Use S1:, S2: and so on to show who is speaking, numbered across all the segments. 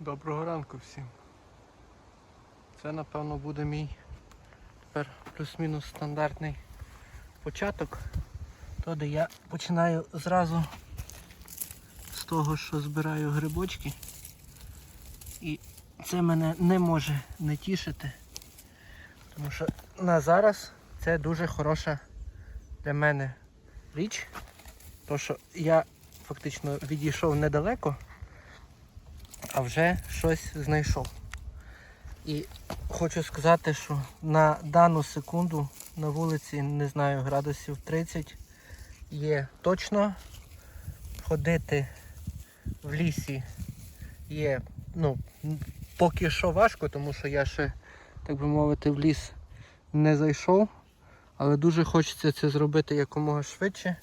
S1: Доброго ранку всім. Це напевно буде мій тепер плюс-мінус стандартний початок. То, де я починаю зразу з того, що збираю грибочки. І це мене не може не тішити. Тому що на зараз це дуже хороша для мене річ. То що я фактично відійшов недалеко а вже щось знайшов. І хочу сказати, що на дану секунду на вулиці, не знаю, градусів 30 є точно. Ходити в лісі є, ну, поки що важко, тому що я ще, так би мовити, в ліс не зайшов. Але дуже хочеться це зробити якомога швидше.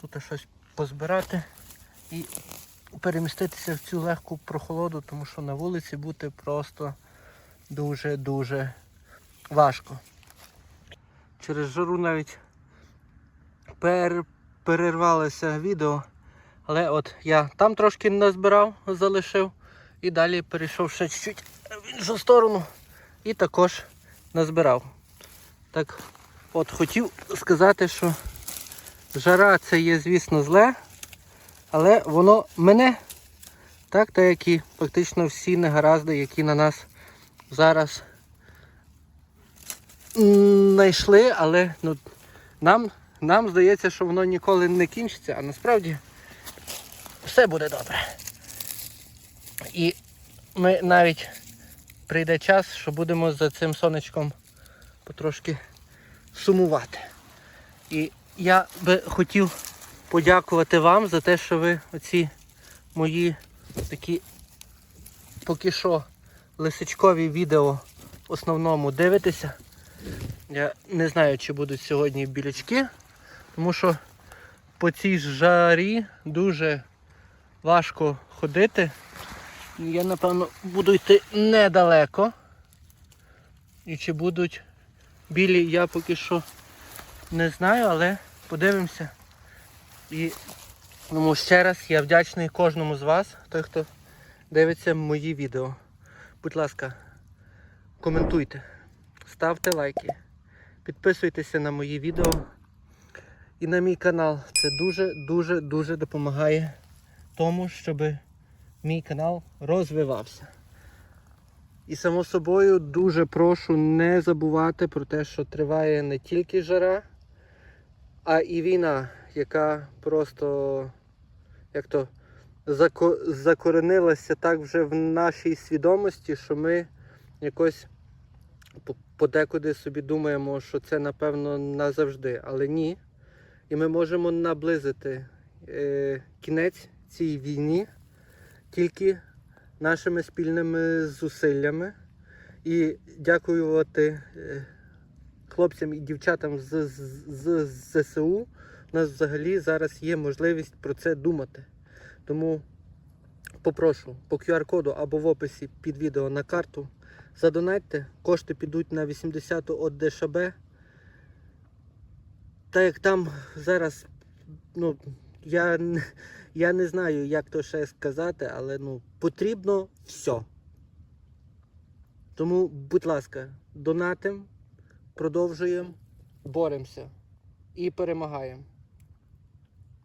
S1: Тут щось позбирати і переміститися в цю легку прохолоду, тому що на вулиці бути просто дуже-дуже важко. Через жару навіть пер... перервалося відео, але от я там трошки назбирав, залишив і далі перейшов ще чуть-чуть в іншу сторону і також назбирав. Так от хотів сказати, що жара це є, звісно, зле. Але воно мене, так, так як і фактично всі негаразди, які на нас зараз знайшли, але ну, нам, нам здається, що воно ніколи не кінчиться, а насправді все буде добре. І ми навіть прийде час, що будемо за цим сонечком потрошки сумувати. І я би хотів подякувати вам за те, що ви оці мої такі поки що лисичкові відео в основному дивитеся. Я не знаю, чи будуть сьогодні білячки, тому що по цій жарі дуже важко ходити. Я напевно буду йти недалеко. І чи будуть білі, я поки що не знаю, але подивимося. І тому ще раз я вдячний кожному з вас, той, хто дивиться мої відео. Будь ласка, коментуйте, ставте лайки, підписуйтеся на мої відео і на мій канал. Це дуже-дуже дуже допомагає тому, щоб мій канал розвивався. І само собою дуже прошу не забувати про те, що триває не тільки жара, а і війна, яка просто як то закоренилася так вже в нашій свідомості, що ми якось подекуди собі думаємо, що це напевно назавжди, але ні. І ми можемо наблизити е, кінець цій війні тільки нашими спільними зусиллями. І дякувати е, хлопцям і дівчатам з, з, з ЗСУ. У нас взагалі зараз є можливість про це думати. Тому попрошу по QR-коду або в описі під відео на карту. Задонатьте, кошти підуть на 80 от ДШБ. Так як там зараз, ну, я, я не знаю, як то ще сказати, але ну, потрібно все. Тому, будь ласка, донатим, продовжуємо, боремося і перемагаємо.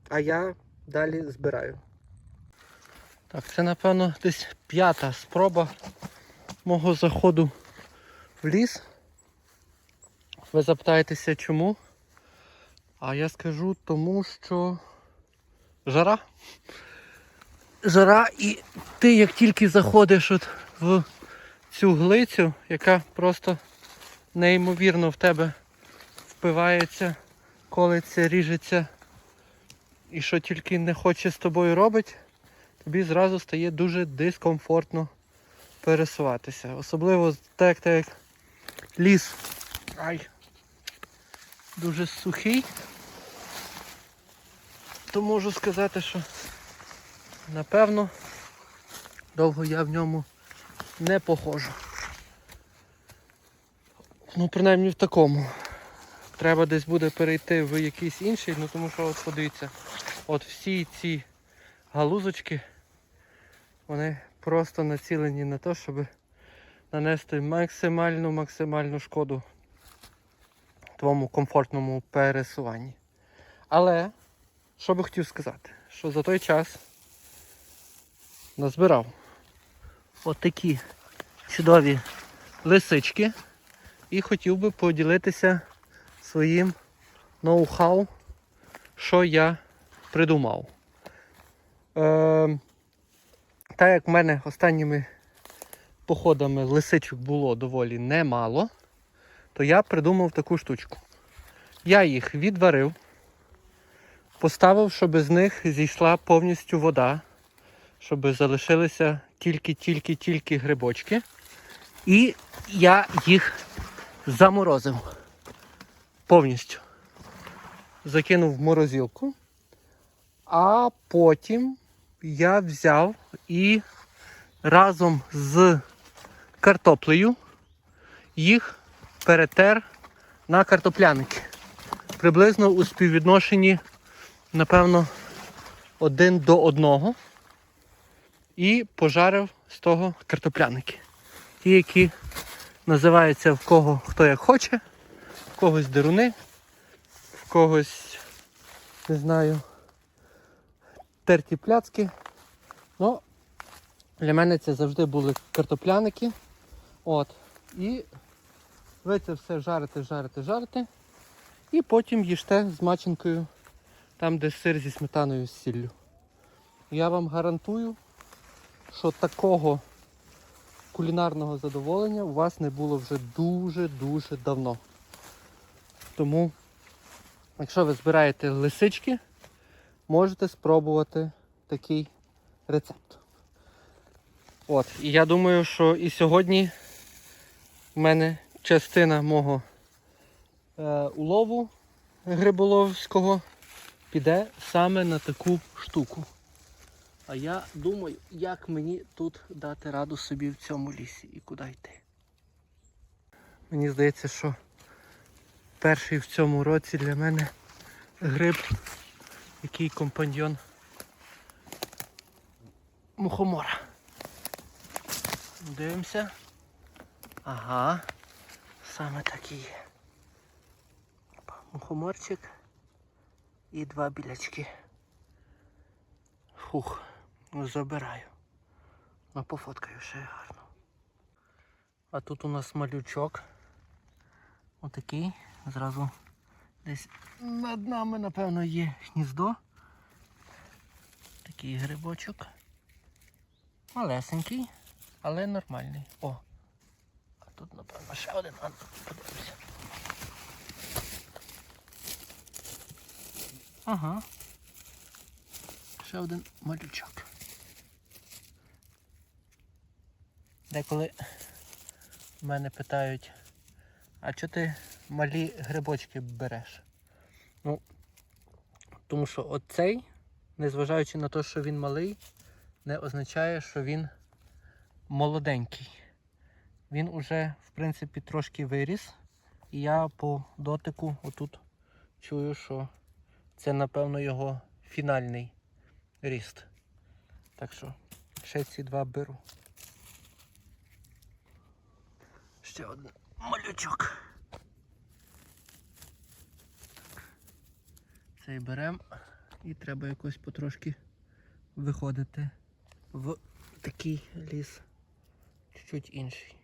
S1: А я далі збираю. Так, це напевно десь п'ята спроба мого заходу в ліс. Ви запитаєтеся чому? А я скажу тому, що жара. Жара і ти як тільки заходиш от в цю глицю, яка просто неймовірно в тебе впивається, колиться, ріжеться і що тільки не хоче з тобою робить, тобі зразу стає дуже дискомфортно пересуватися. Особливо так, так як ліс ай, дуже сухий, то можу сказати, що напевно довго я в ньому не похожу. Ну, принаймні в такому. Треба десь буде перейти в якийсь інший, ну тому що от подивіться, от всі ці галузочки, вони просто націлені на те, щоб нанести максимальну максимальну шкоду твоєму комфортному пересуванні. Але, що би хотів сказати, що за той час назбирав отакі чудові лисички і хотів би поділитися своїм ноу-хау, що я придумав. Е, так як в мене останніми походами лисичок було доволі немало, то я придумав таку штучку. Я їх відварив, поставив, щоб з них зійшла повністю вода, щоб залишилися тільки-тільки-тільки грибочки. І я їх заморозив повністю. Закинув в морозилку. А потім я взяв і разом з картоплею їх перетер на картопляники. Приблизно у співвідношенні, напевно, один до одного. І пожарив з того картопляники. Ті, які називаються в кого хто як хоче, в когось деруни, в когось, не знаю, терті пляцки. Ну, для мене це завжди були картопляники. От. І ви це все жарите, жарите, жарите. І потім їжте з маченкою, там де сир зі сметаною з сіллю. Я вам гарантую, що такого кулінарного задоволення у вас не було вже дуже-дуже давно. Тому, якщо ви збираєте лисички, можете спробувати такий рецепт. От, і я думаю, що і сьогодні в мене частина мого е, улову гриболовського піде саме на таку штуку. А я думаю, як мені тут дати раду собі в цьому лісі і куди йти. Мені здається, що перший в цьому році для мене гриб, який компаньйон мухомора. Дивимося. Ага, саме так і є. Мухоморчик і два білячки. Фух, ну забираю. Ну пофоткаю ще гарно. А тут у нас малючок. Отакий. Зразу десь над нами, напевно, є гніздо. Такий грибочок. Малесенький, але нормальний. О! А тут, напевно, ще один. А, подивимося. Ага. Ще один малючок. Деколи мене питають, а чого ти малі грибочки береш? Ну, тому що оцей, незважаючи на те, що він малий, не означає, що він молоденький. Він уже, в принципі, трошки виріс. І я по дотику отут чую, що це, напевно, його фінальний ріст. Так що ще ці два беру. Ще один малючок. Цей беремо і треба якось потрошки виходити в такий ліс чуть-чуть інший.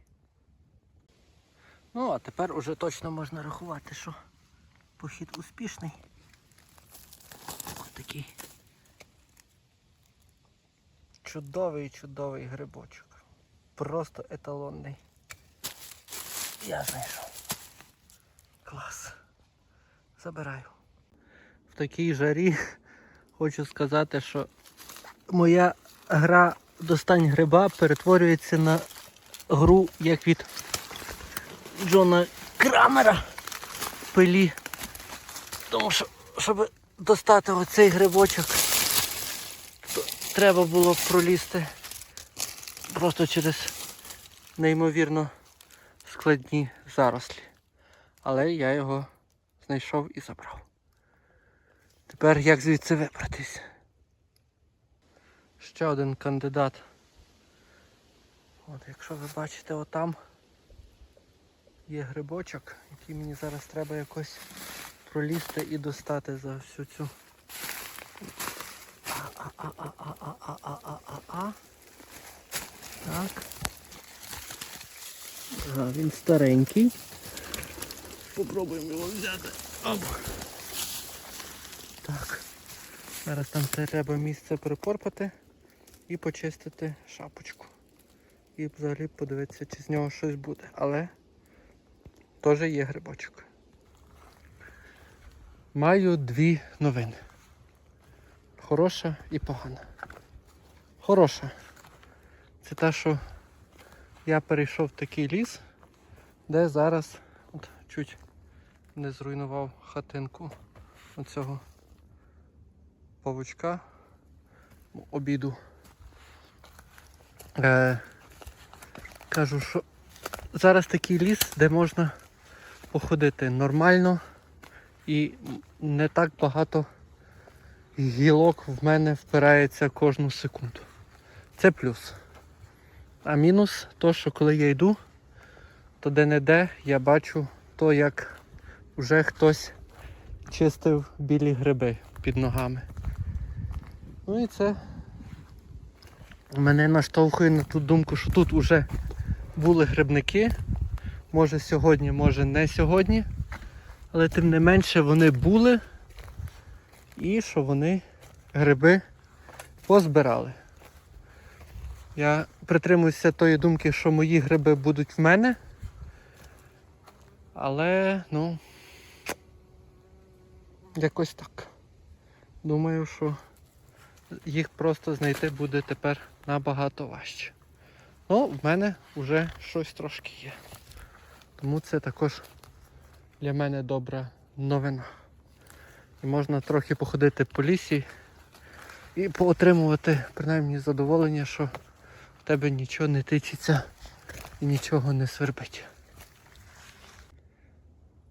S1: Ну, а тепер уже точно можна рахувати, що похід успішний. Ось такий чудовий чудовий грибочок. Просто еталонний. Я знайшов. Клас. Забираю. В такій жарі хочу сказати, що моя гра достань гриба перетворюється на гру як від Джона Крамера в пилі. Тому що, щоб достати оцей грибочок, то треба було пролізти просто через неймовірно складні зарослі. Але я його знайшов і забрав. Тепер як звідси вибратись? Ще один кандидат От, якщо ви бачите, отам є грибочок, який мені зараз треба якось пролізти і достати за всю цю. А-а-а-а-а-а-а-а-а. Так. Ага, він старенький. Попробуємо його взяти. Так. Зараз там треба місце припорпати і почистити шапочку. І взагалі подивитися, чи з нього щось буде. Але теж є грибочок. Маю дві новини. Хороша і погана. Хороша. Це те, що я перейшов в такий ліс, де зараз от, чуть не зруйнував хатинку оцього павучка ну, обіду. Е, кажу, що зараз такий ліс, де можна походити нормально і не так багато гілок в мене впирається кожну секунду. Це плюс. А мінус то, що коли я йду, то де-не-де я бачу то, як вже хтось чистив білі гриби під ногами. Ну і це мене наштовхує на ту думку, що тут вже були грибники. Може сьогодні, може не сьогодні. Але тим не менше вони були і що вони гриби позбирали. Я притримуюся тої думки, що мої гриби будуть в мене. Але, ну, якось так. Думаю, що їх просто знайти буде тепер набагато важче. Ну, в мене вже щось трошки є. Тому це також для мене добра новина. І можна трохи походити по лісі і поотримувати принаймні задоволення, що в тебе нічого не тичиться і нічого не свербить.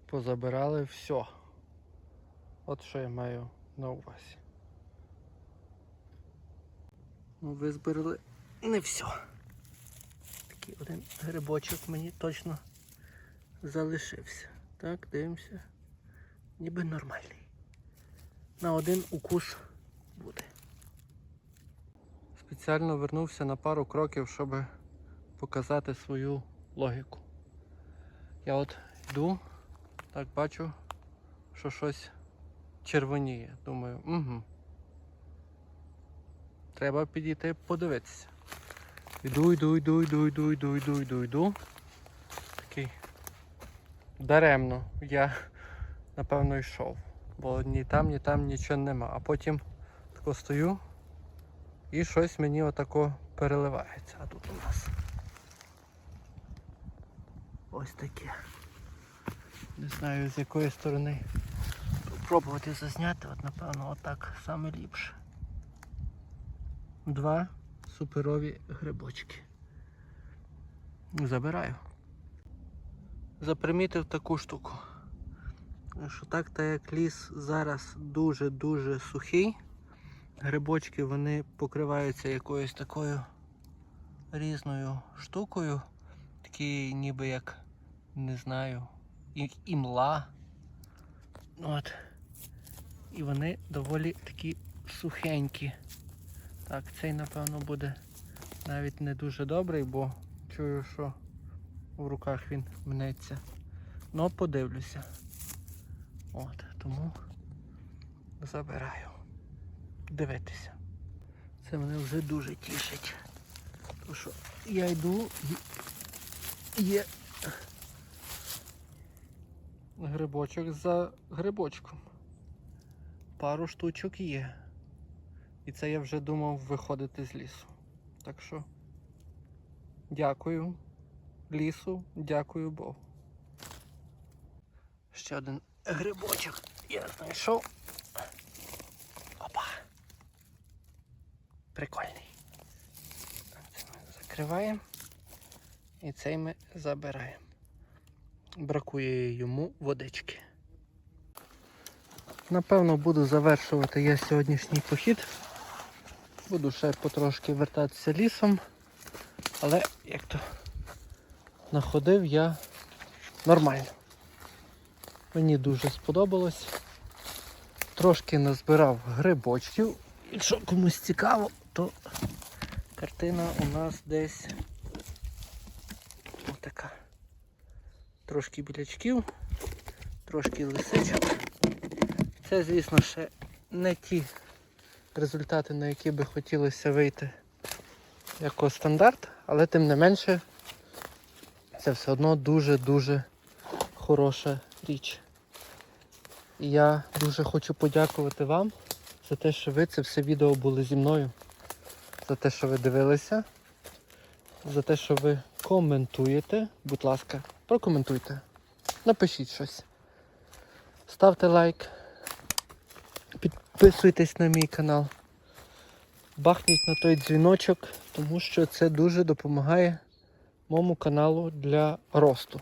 S1: Позабирали все. От що я маю на увазі. Ну, ви збирали не все. Такий один грибочок мені точно залишився. Так, дивимося. Ніби нормальний. На один укус буде. Спеціально вернувся на пару кроків, щоб показати свою логіку. Я от йду, так бачу, що щось червоніє. Думаю, угу. Треба підійти подивитися. Йду, йду, йду, йду, йду, йду, йду, йду, йду. Такий даремно я напевно йшов. Бо ні там, ні там нічого нема. А потім тако стою і щось мені отако переливається. А тут у нас ось таке. Не знаю з якої сторони пробувати зазняти, от напевно отак саме ліпше. Два суперові грибочки. Забираю. Запримітив таку штуку. Що так, так як ліс зараз дуже-дуже сухий, грибочки вони покриваються якоюсь такою різною штукою, такі ніби як, не знаю, як імла. От. І вони доволі такі сухенькі. Так, цей напевно буде навіть не дуже добрий, бо чую, що в руках він мнеться. Ну, подивлюся. От, тому забираю. Дивитися. Це мене вже дуже тішить. Тому що я йду і є грибочок за грибочком. Пару штучок є. І це я вже думав виходити з лісу. Так що дякую лісу, дякую Богу. Ще один грибочок я знайшов. Опа. Прикольний. Це ми закриваємо. І цей ми забираємо. Бракує йому водички. Напевно, буду завершувати я сьогоднішній похід. Буду ще потрошки вертатися лісом. Але як то находив я нормально. Мені дуже сподобалось. Трошки назбирав грибочків. Якщо комусь цікаво, то картина у нас десь отака. Трошки білячків, трошки лисичок. Це, звісно, ще не ті результати, на які би хотілося вийти як стандарт, але тим не менше це все одно дуже-дуже хороша річ. І я дуже хочу подякувати вам за те, що ви це все відео були зі мною, за те, що ви дивилися, за те, що ви коментуєте. Будь ласка, прокоментуйте. Напишіть щось. Ставте лайк. Підписуйтесь на мій канал. Бахніть на той дзвіночок, тому що це дуже допомагає моєму каналу для росту.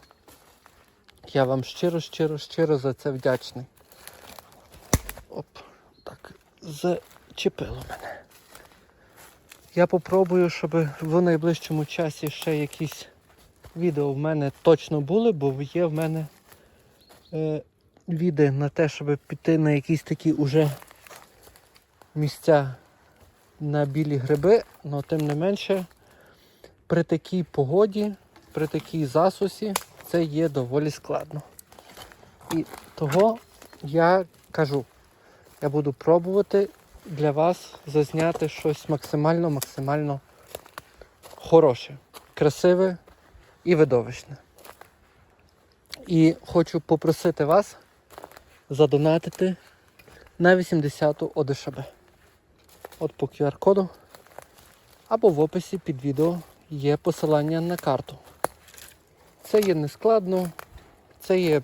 S1: Я вам щиро, щиро, щиро за це вдячний. Оп, так, зачепило мене. Я попробую, щоб в найближчому часі ще якісь відео в мене точно були, бо є в мене е, відео на те, щоб піти на якісь такі уже місця на білі гриби, але тим не менше при такій погоді, при такій засусі це є доволі складно. І того я кажу, я буду пробувати для вас зазняти щось максимально-максимально хороше, красиве і видовищне. І хочу попросити вас задонатити на 80-ту ОДШБ. От по QR-коду або в описі під відео є посилання на карту. Це є нескладно, це є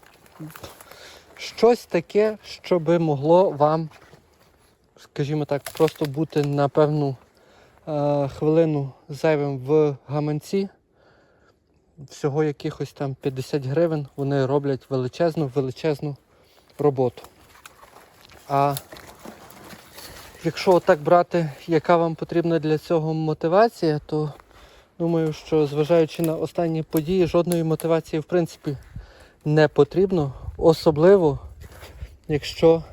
S1: щось таке, що би могло вам, скажімо так, просто бути на певну е, хвилину зайвим в гаманці. Всього якихось там 50 гривень вони роблять величезну, величезну роботу. А якщо так брати, яка вам потрібна для цього мотивація, то думаю, що зважаючи на останні події, жодної мотивації в принципі не потрібно. Особливо, якщо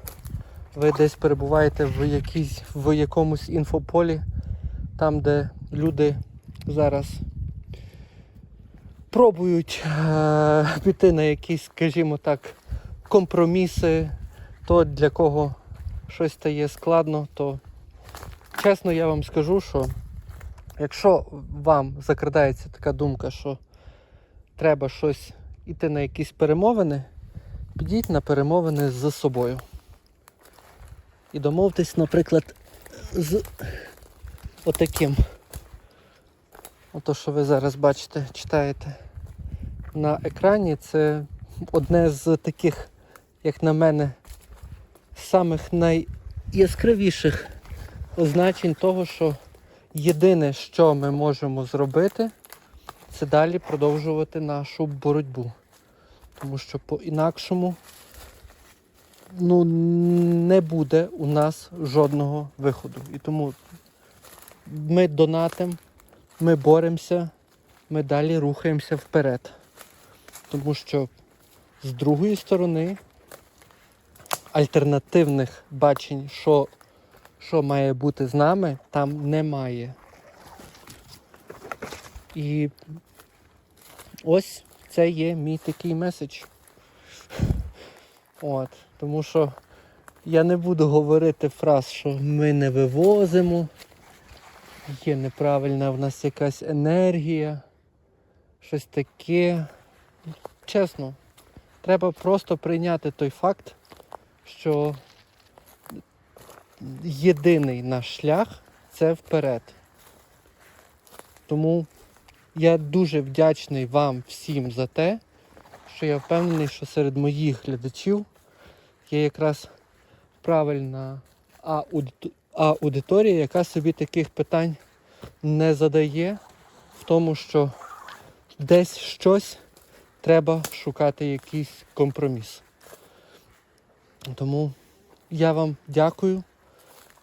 S1: ви десь перебуваєте в, якійсь, в якомусь інфополі, там, де люди зараз пробують е- піти на якісь, скажімо так, компроміси, то для кого щось стає складно, то чесно я вам скажу, що якщо вам закрадається така думка, що треба щось іти на якісь перемовини, підіть на перемовини з собою. І домовтесь, наприклад, з отаким. Ото, що ви зараз бачите, читаєте на екрані, це одне з таких, як на мене, самих найяскравіших означень того, що єдине, що ми можемо зробити, це далі продовжувати нашу боротьбу. Тому що по-інакшому ну, не буде у нас жодного виходу. І тому ми донатимо, ми боремося, ми далі рухаємося вперед. Тому що з другої сторони альтернативних бачень, що, що має бути з нами, там немає. І ось це є мій такий меседж. От, тому що я не буду говорити фраз, що ми не вивозимо, є неправильна в нас якась енергія, щось таке. Чесно, треба просто прийняти той факт, що єдиний наш шлях це вперед. Тому я дуже вдячний вам всім за те, що я впевнений, що серед моїх глядачів є якраз правильна аудиторія, яка собі таких питань не задає, в тому, що десь щось треба шукати якийсь компроміс. Тому я вам дякую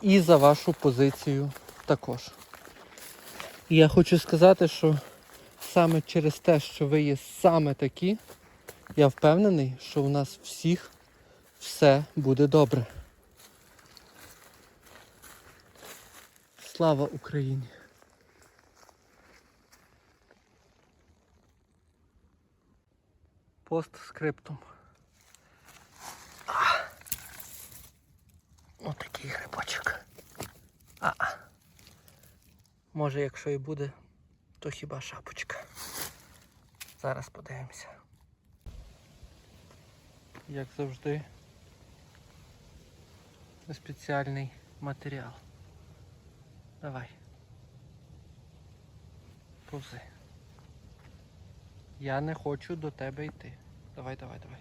S1: і за вашу позицію також. І я хочу сказати, що саме через те, що ви є саме такі, я впевнений, що у нас всіх все буде добре. Слава Україні! Постскриптум. Ось такий грибочок. А. Може, якщо і буде, то хіба шапочка. Зараз подивимося. Як завжди, спеціальний матеріал. Давай. Повзи. Я не хочу до тебе йти. Давай, давай, давай.